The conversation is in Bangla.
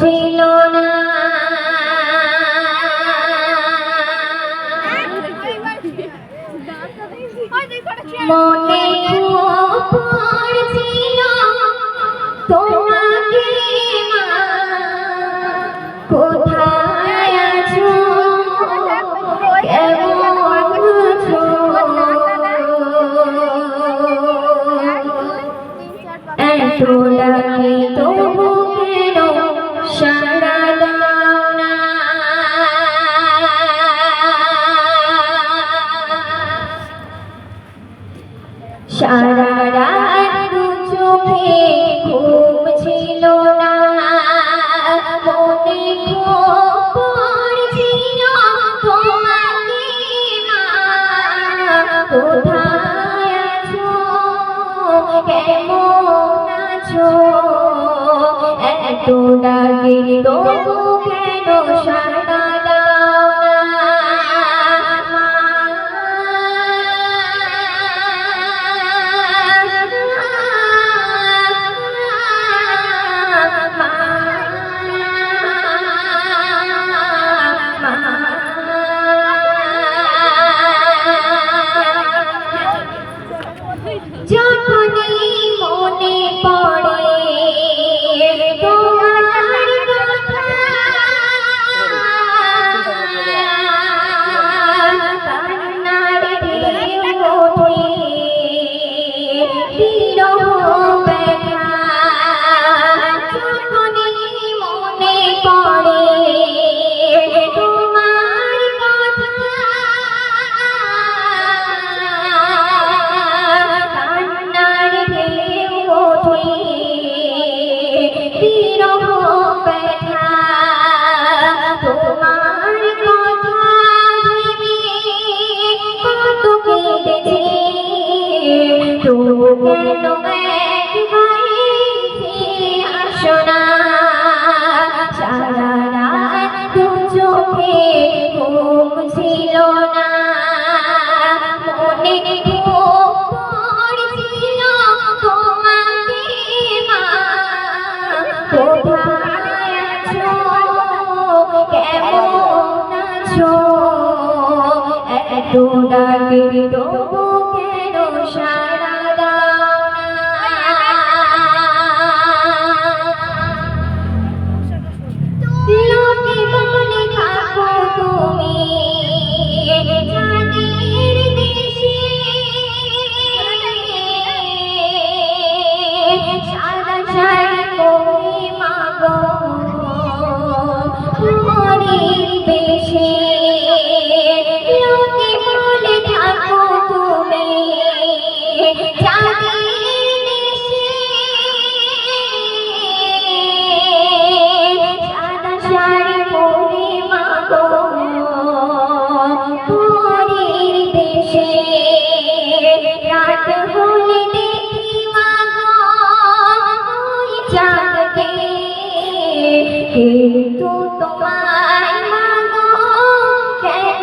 ছিল না। মনে পড়ছিল তোমাকে মা সারা রাত চোখে ঘুম ছিল না মনে পড়ছিল তোমাকে কোথায় আছো কেমন আছো এত ডাকে তবু কেন সারা তবু কেন একবারে ফিরে আসো না সারা রাত দু চোখে ঘুম ছিল না এত ডাকে তবু কেন সারা রাত হলে দেখি মাগো ওই চাঁদকে কিন্তু তোমায় মাগো কেন